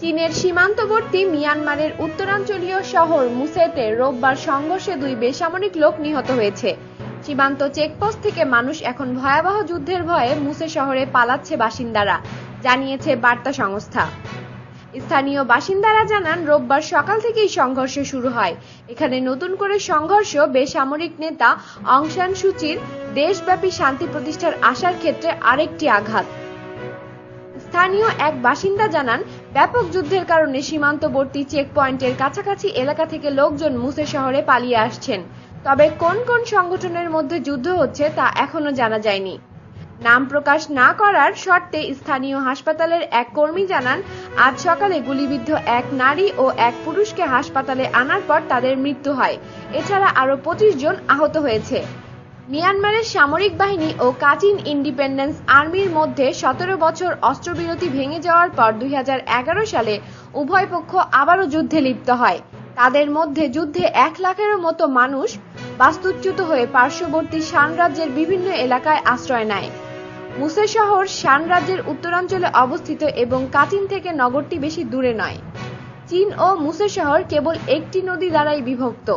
চীনের সীমান্তবর্তী মিয়ানমারের উত্তরাঞ্চলীয় শহর মুসেতে রোববার সংঘর্ষে দুই বেসামরিক লোক নিহত হয়েছে। সীমান্ত চেকপোস্ট থেকে মানুষ এখন ভয়াবহ যুদ্ধের ভয়ে মুসে শহরে পালাচ্ছে বাসিন্দারা, জানিয়েছে বার্তা সংস্থা। স্থানীয় বাসিন্দারা জানান, রোববার সকাল থেকেই সংঘর্ষ শুরু হয়। এখানে নতুন করে সংঘর্ষ বেসামরিক নেতা অং সান সুচির দেশব্যাপী শান্তি প্রতিষ্ঠার আশার ক্ষেত্রে আরেকটি আঘাত। স্থানীয় এক বাসিন্দা জানান, ব্যাপক যুদ্ধের কারণে সীমান্তবর্তী চেকপয়েন্টের কাছাকাছি এলাকা থেকে লোকজন মুসে শহরে পালিয়ে আসছেন। তবে কোন কোন সংগঠনের মধ্যে যুদ্ধ হচ্ছে তা এখনও জানা যায়নি। নাম প্রকাশ না করার শর্তে স্থানীয় হাসপাতালের এক কর্মী জানান, আজ সকালে গুলিবিদ্ধ এক নারী ও এক পুরুষকে হাসপাতালে আনার পর তাদের মৃত্যু হয়। এছাড়া আরও পঁচিশ জন আহত হয়েছে। মিয়ানমারের সামরিক বাহিনী ও কাচিন ইন্ডিপেন্ডেন্স আর্মির মধ্যে সতেরো বছর অস্ত্রবিরতি ভেঙে যাওয়ার পর দুই হাজার এগারো সালে উভয় পক্ষ আবারও যুদ্ধে লিপ্ত হয়। তাদের মধ্যে যুদ্ধে এক লাখেরও মতো মানুষ বাস্তুচ্যুত হয়ে পার্শ্ববর্তী শান রাজ্যের বিভিন্ন এলাকায় আশ্রয় নেয়। মুসে শহর শান রাজ্যের উত্তরাঞ্চলে অবস্থিত এবং কাচিন থেকে নগরটি বেশি দূরে নয়। চীন ও মুসে শহর কেবল একটি নদী দ্বারাই বিভক্ত।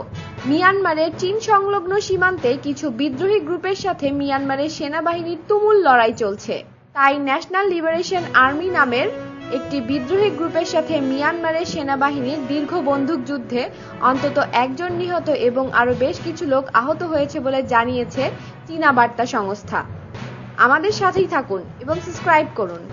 মিয়ানমারের চীন সংলগ্ন সীমান্তে কিছু বিদ্রোহী গ্রুপের সাথে মিয়ানমারের সেনাবাহিনীর তুমুল লড়াই চলছে। তাই ন্যাশনাল লিবারেশন আর্মি নামের একটি বিদ্রোহী গ্রুপের সাথে মিয়ানমারের সেনাবাহিনীর দীর্ঘ বন্দুক যুদ্ধে অন্তত একজন নিহত এবং আরও বেশ কিছু লোক আহত হয়েছে বলে জানিয়েছে চীনা বার্তা সংস্থা। আমাদের সাথেই থাকুন এবং সাবস্ক্রাইব করুন।